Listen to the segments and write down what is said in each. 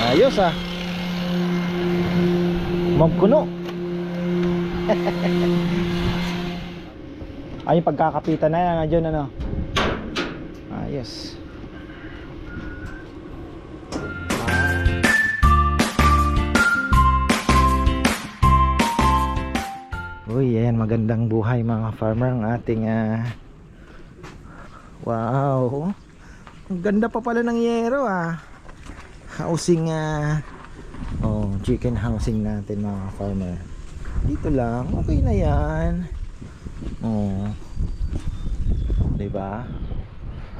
Ayos ah. Magkuno. Ay, yung pagkakapitan na yan, nandiyon ano. Ayos. Uy, ayan magandang buhay mga farmer ang ating ah, Wow. Ang ganda pa pala ng yero ah. Housing ah Oh, chicken housing natin mga farmer. Dito lang, okay na 'yan. Oh. 'Di ba?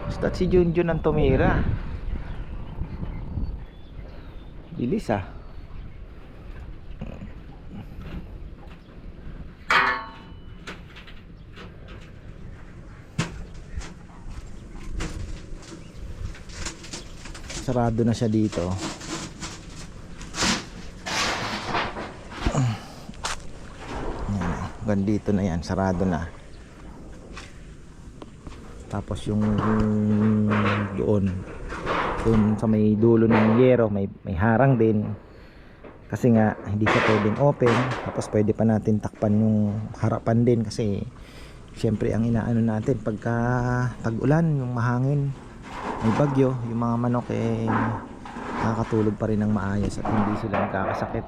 Basta si Junjun ang tumira. Bilis ah. Sarado na siya dito. Hanggang dito na yan, sarado na. Tapos yung doon, doon sa may dulo ng yero, may, may harang din. Kasi nga, hindi siya pwedeng open. Tapos pwede pa natin takpan yung harapan din kasi Siyempre ang inaano natin pagka tag-ulan, yung mahangin, may bagyo, yung mga manok eh nakakatulog pa rin ng maayos at hindi sila nagkakasakit.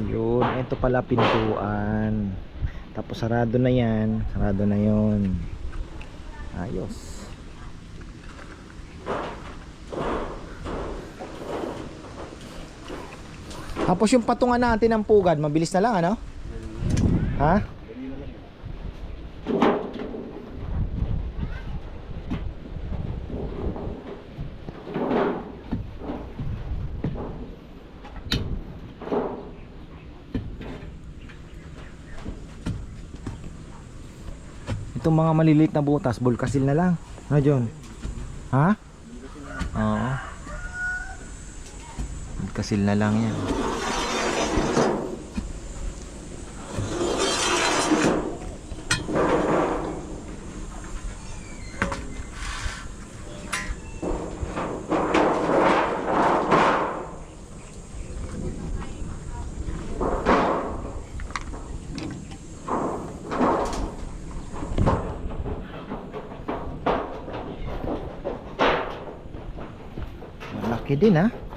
Ayun, ito pala pintuan. Tapos sarado na yan, sarado na yon. Ayos. Tapos yung patungan natin ng pugad, mabilis na lang ano? Ha? Itong mga maliliit na butas, bulkasil na lang. Ano John? Ha? Oo. Bulkasil na lang yan. Malaki din ha.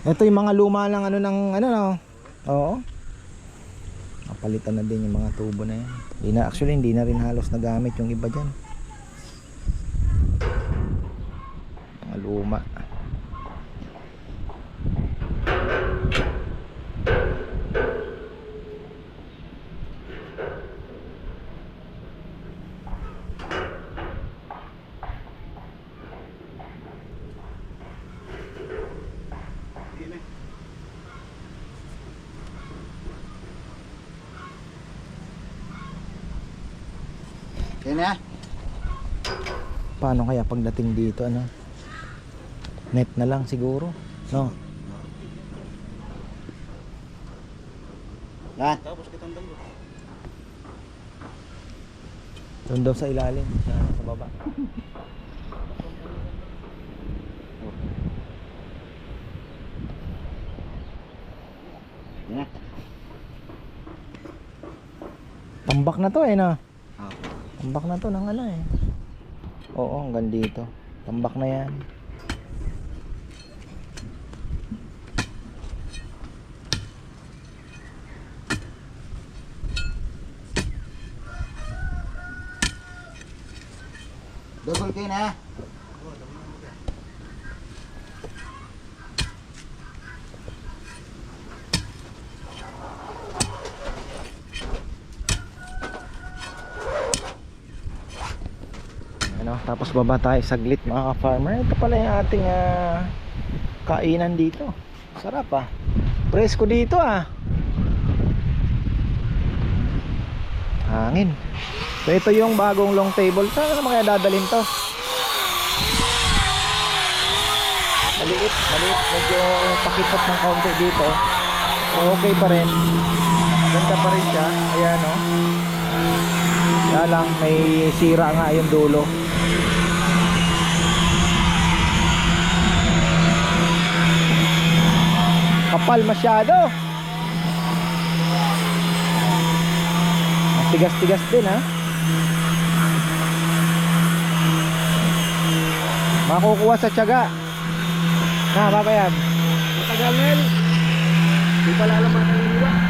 Ito yung mga luma lang ano ng ano no. Oo. Napalitan na din yung mga tubo na yan. Hindi na actually hindi na rin halos nagamit yung iba diyan. Mga luma. Yan na. Paano kaya pagdating dito ano? Net na lang siguro. No. Yan. Doon daw sa ilalim, sa, sa baba. Na. Tambak na to eh no. Ah. Tambak na to ng ano eh. Oo, hanggang dito. Tambak na yan. Double kayo na. Ano, tapos baba tayo saglit mga ka-farmer. Ito pala yung ating ah, kainan dito. Sarap ah. Presko dito ah. Hangin. So ito yung bagong long table. Saan naman kaya dadalhin to? Maliit, maliit. Medyo pakipot ng kaunti dito. Okay pa rin. Ganda pa rin siya. Ayan oh. Kaya lang may sira nga yung dulo. Kapal masyado. Tigas-tigas din ha. Makukuha sa tiyaga. Na, babayab. Matagal na yun. Di pala laman ang iwa.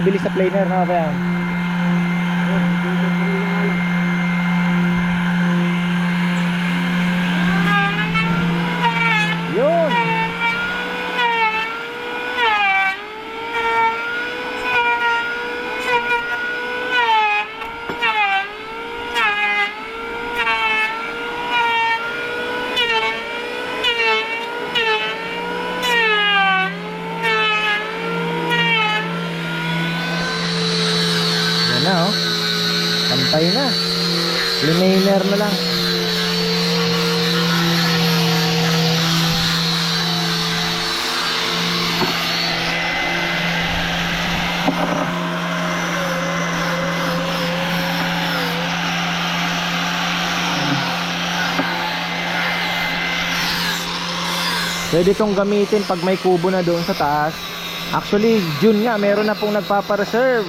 Mas mabilis sa planer na babayab. Oh, dito pa rin nga lang. Yun! Yan na oh. Pantay na. Limainer na lang. Pwede itong gamitin pag may kubo na doon sa taas. Actually, June nga, meron na pong nagpapa-reserve.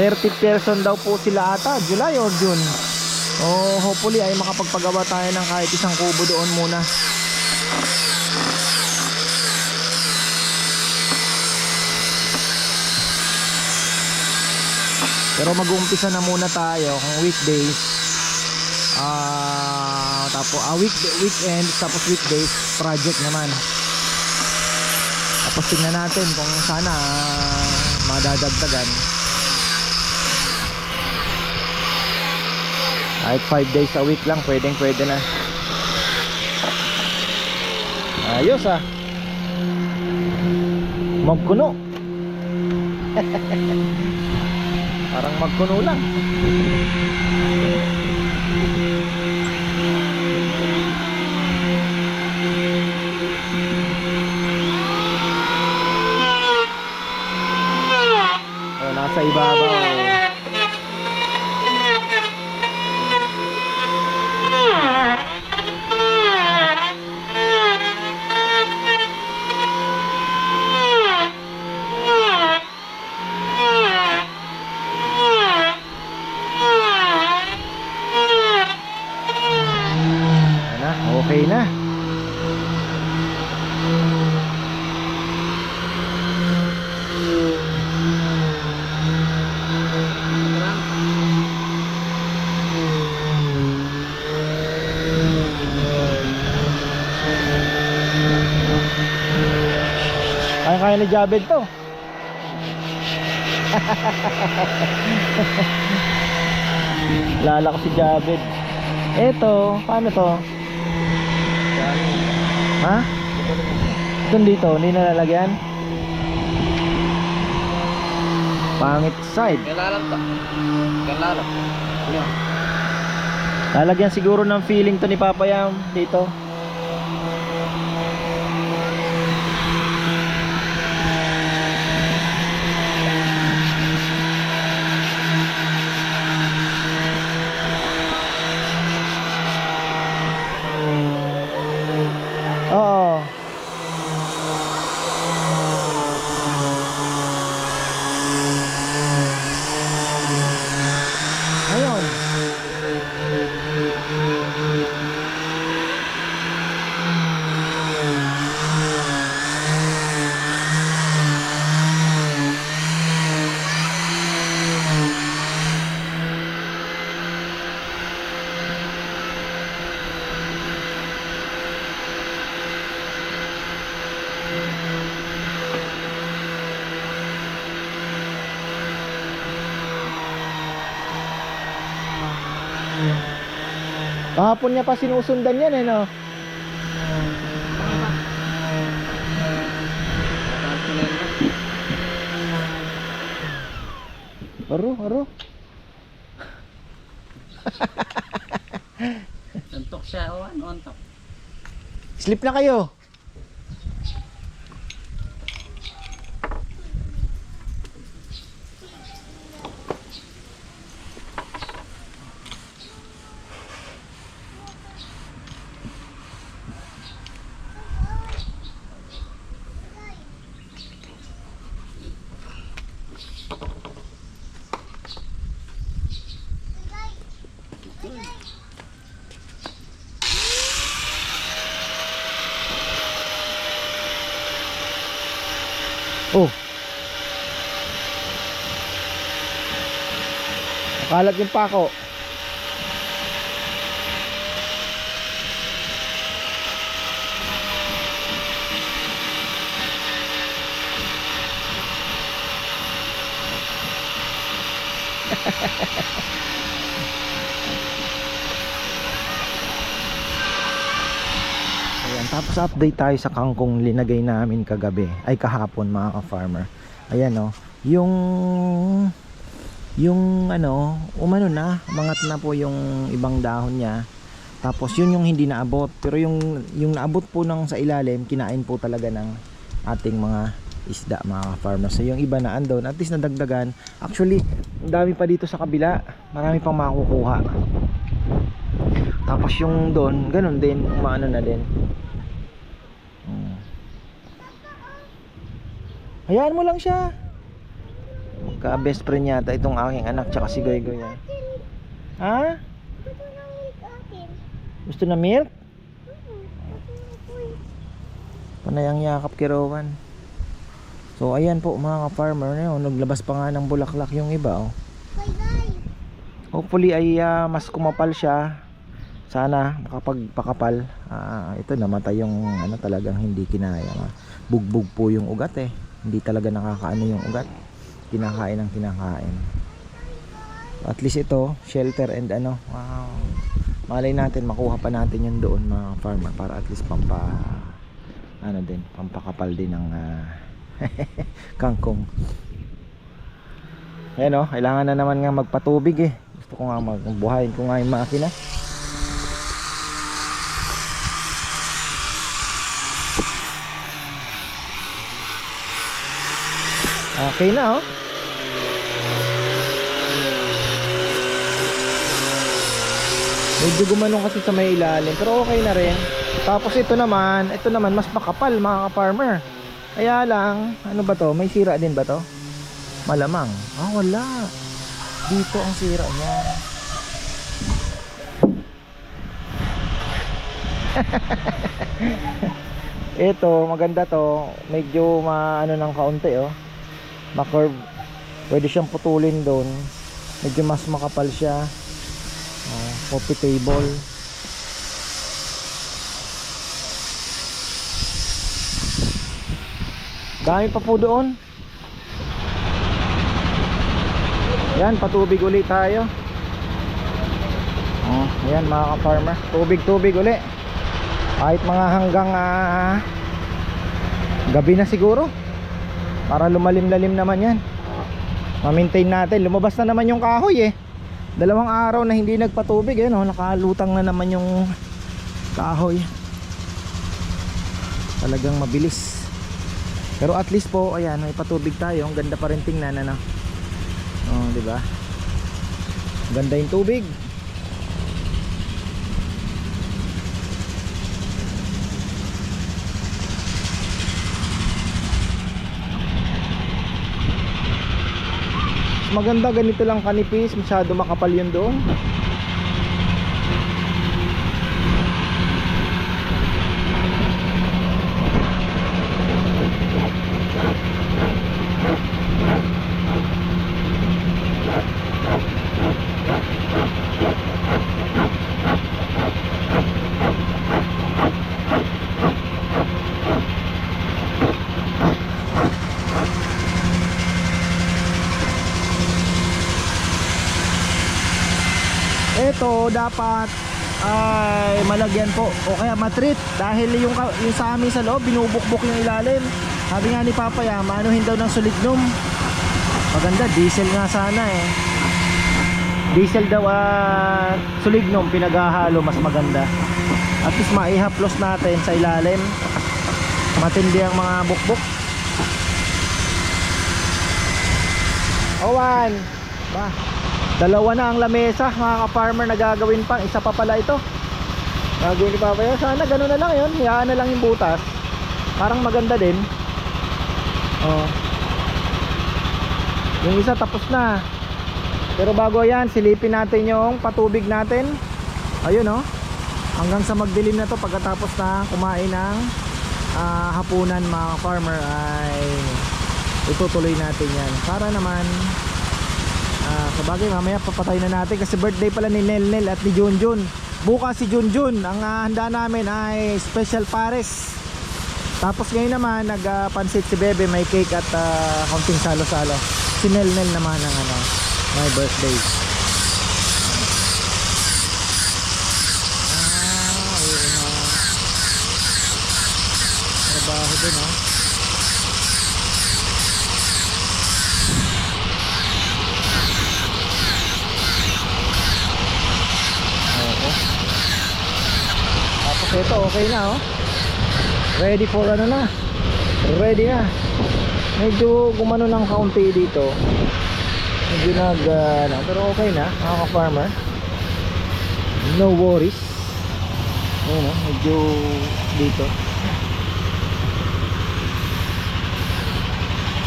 30 person daw po sila ata, July or June. Oh, hopefully ay makapagpagawa tayo ng kahit isang kubo doon muna. Pero mag-uumpisa na muna tayo kung weekdays. Ah, tapos ah, week weekend tapos weekdays project naman. Tapos tingnan natin kung sana ah, madadagdagan. Kahit 5 days a week lang, pwedeng pwede na. Ayos ah. Magkuno. Parang magkuno lang. Oh, nasa Kaya-kaya ni Jabed to. Lala ko si Jabed. Eto, paano to? Ha? Ito dito, hindi nalalagyan? Pangit side. Kailangan to. Kailangan. Lalagyan siguro ng feeling to ni Papa Yam dito. Kahapon niya pa sinusundan yan eh no. Aro, aro. Nantok siya o ano antok. Sleep na kayo. Oh. Nakalat yung pako. Tapos update tayo sa kangkong linagay namin kagabi, ay kahapon mga ka-farmer. Ayan oh, yung yung ano, umano na, umangat na po yung ibang dahon niya. Tapos yun yung hindi naabot, pero yung yung naabot po ng sa ilalim, kinain po talaga ng ating mga isda mga ka-farmer. So yung iba na andon, at least nadagdagan. Actually, dami pa dito sa kabila, marami pang makukuha. Tapos yung doon, ganun din, umaano na din. Hayaan mo lang siya. Magka best friend yata itong aking anak tsaka si Goy Goy. ah. Ha? Gusto na milk? Panayang yakap kay Rowan. So ayan po mga ka-farmer no, naglabas pa nga ng bulaklak yung iba oh. Hopefully ay ah, mas kumapal siya. Sana makapagpakapal. Ah, ito namatay yung ano talagang hindi kinaya. Bugbog po yung ugat eh. Hindi talaga nakakaano yung ugat. Kinakain ng kinakain. At least ito, shelter and ano, wow. Malay natin makuha pa natin yun doon mga farmer para at least pampa ano din, pampakapal din ng ah, kangkong. Ayan o, kailangan na naman nga magpatubig eh. Gusto ko nga magbuhayin ko nga yung makina. Okay na oh. Medyo gumanong kasi sa may ilalim pero okay na rin. Tapos ito naman, ito naman mas makapal mga ka-farmer. Kaya lang, ano ba to? May sira din ba to? Malamang. Ah, wala. Dito ang sira niya. ito, maganda to. Medyo maano ng kaunti oh. Ma-curve. Pwede siyang putulin doon. Medyo mas makapal siya. Oh, coffee table. Dami pa po doon. Yan, patubig ulit tayo. Oh, ayan mga ka-farmer. Tubig-tubig uli. Kahit mga hanggang ah, gabi na siguro. Para lumalim-lalim naman yan. Ma-maintain natin. Lumabas na naman yung kahoy eh. Dalawang araw na hindi nagpatubig eh, no? Nakalutang na naman yung kahoy. Talagang mabilis. Pero at least po, ayan, may patubig tayo. Ang ganda pa rin tingnan, ano? Oh, di ba? Ganda yung tubig. Maganda ganito lang kanipis, masyado makapal yun doon. Ito dapat ay malagyan po o kaya matreat dahil yung, yung sa amin sa loob binubukbok yung ilalim. Sabi nga ni Papa Yama, anuhin daw ng solignum. Maganda, diesel nga sana eh. Diesel daw at solignum pinaghahalo mas maganda. At least maihaplos natin sa ilalim. Matindi ang mga bukbok. Owan, ba, dalawa na ang lamesa mga ka-farmer na gagawin pa. Isa pa pala ito. Gagawin ni Papa yan. Sana gano'n na lang yun. Hayaan na lang yung butas. Parang maganda din. Oh. Yung isa tapos na. Pero bago yan, silipin natin yung patubig natin. Ayun oh. Hanggang sa magdilim na to pagkatapos na kumain ng ah, hapunan mga farmer ay itutuloy natin yan. Para naman ah, sa bagay mamaya papatay na natin kasi birthday pala ni Nel Nel at ni Junjun. Bukas si Junjun, ang ah, handa namin ay special pares. Tapos ngayon naman nagpansit si Bebe may cake at ah, kaunting salo-salo. Si Nel Nel naman ang ano, my birthday. Ito okay na oh. Ready for ano na. Ready na. Medyo gumano ng kaunti dito. Medyo nag ah, ano, pero okay na mga ka-farmer. No worries. Ayun oh, medyo dito.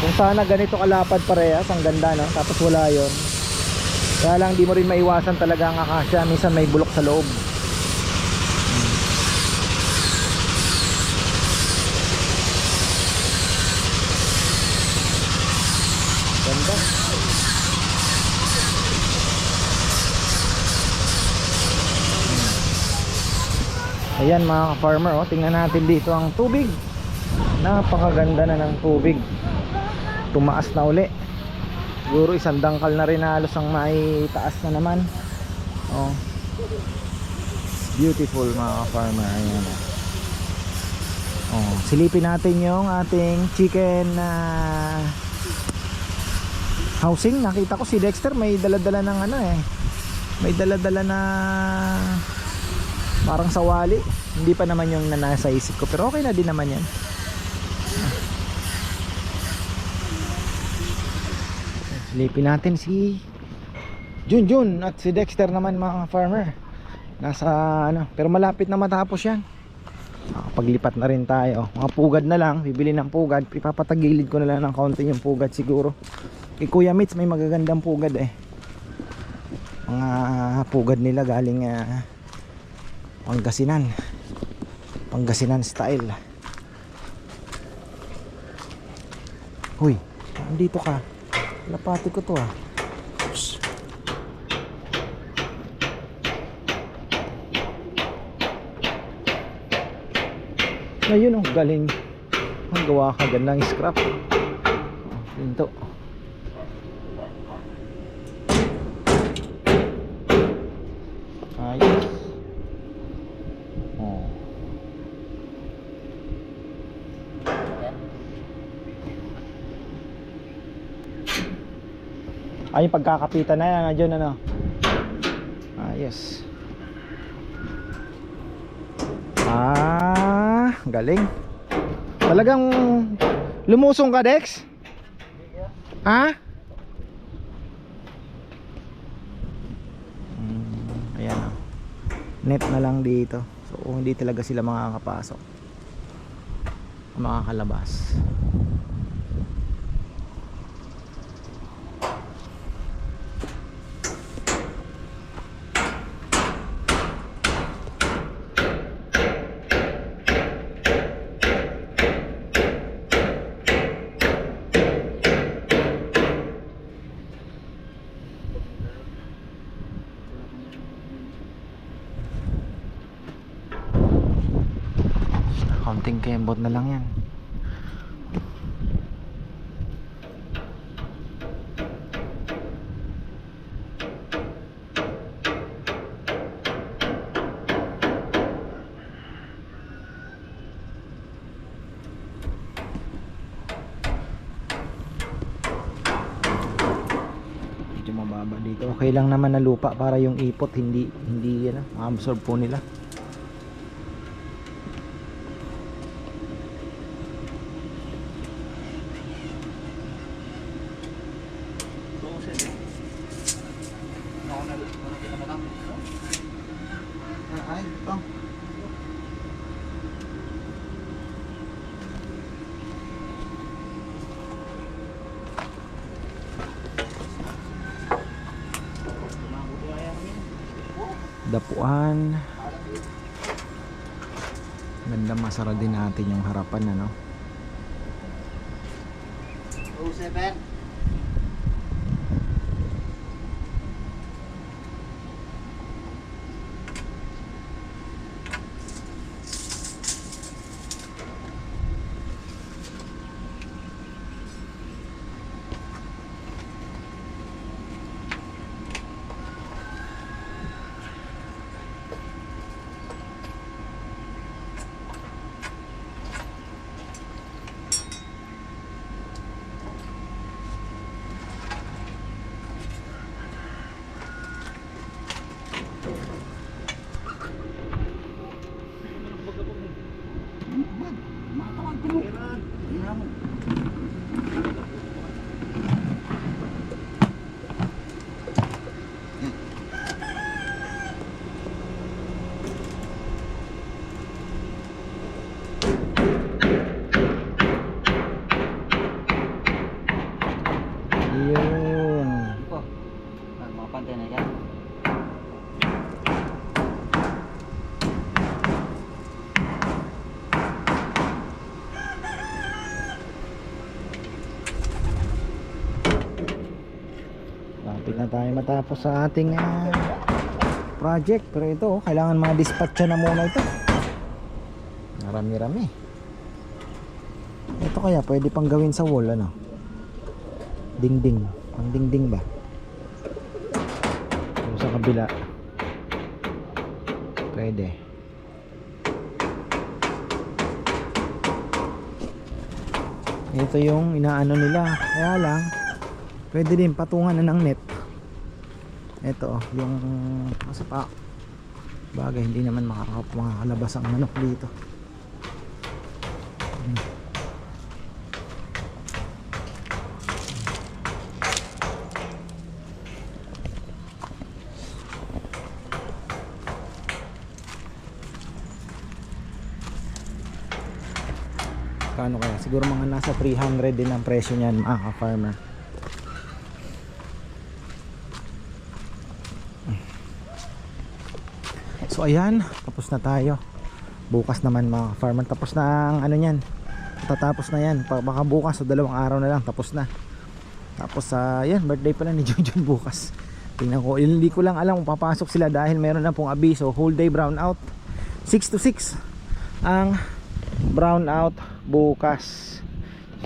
Kung sana ganito kalapad parehas, ang ganda no. Tapos wala 'yon. Kaya lang di mo rin maiwasan talaga ang akasya, minsan may bulok sa loob. Ganda. Ayan mga ka-farmer, oh, tingnan natin dito ang tubig. Napakaganda na ng tubig. Tumaas na uli. Siguro isang dangkal na rin halos ang may taas na naman. Oh. Beautiful mga ka-farmer. Ayan oh. Oh, silipin natin yung ating chicken na housing. Nakita ko si Dexter may daladala ng ano eh. May daladala na parang sawali. Hindi pa naman yung na nasa isip ko pero okay na din naman yan. Silipin natin si Junjun at si Dexter naman mga farmer. Nasa ano, pero malapit na matapos yan. Ah, Paglipat na rin tayo. Mga pugad na lang, bibili ng pugad. Ipapatagilid ko na lang ng kaunti yung pugad siguro. Kay Kuya Mitch may magagandang pugad eh. Mga pugad nila galing ah, Pangasinan. Pangasinan style. Huy, andito ka. Lapati ko to ah. Oops. Ngayon ang galing. Ang gawa ka gandang scrap. Pinto. Ayos. Oh. Ay, pagkakapitan na yan, nandiyan ano. Ayos. Ah, galing. Talagang lumusong ka, Dex? Ha? Mm, ayan oh. Net na lang dito. So, hindi talaga sila makakapasok. Makakalabas. Ikot na lang yan. medyo mababa dito okay lang naman na lupa para yung ipot hindi hindi yan absorb po nila dapuan. Ganda masara din natin yung harapan ano? 07 tayo matapos sa ating ah, project. Pero ito, oh, kailangan mga dispatcha na muna ito. Marami-rami. Ito kaya, pwede pang gawin sa wall, ano? Dingding. Pang dingding ba? Yung sa kabila. Pwede. Ito yung inaano nila. Kaya lang, Pwede din patungan na ng net. Ito, yung nasa pa. Bagay, hindi naman makakap makakalabas ang manok dito. Kano kaya? Siguro mga nasa 300 din ang presyo niyan mga ka-farmer. So ayan, tapos na tayo. Bukas naman mga farmer, tapos na ang ano niyan. Tatapos na yan. Baka bukas o dalawang araw na lang tapos na. Tapos sa yan, birthday pala ni Junjun bukas. Tingnan ko, hindi ko lang alam kung papasok sila dahil meron na pong abiso, whole day brown out. 6 to 6 ang brown out bukas.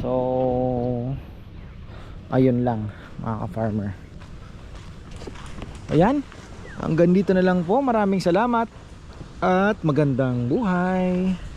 So ayun lang mga ka-farmer. Ayan, hanggang dito na lang po. Maraming salamat at magandang buhay.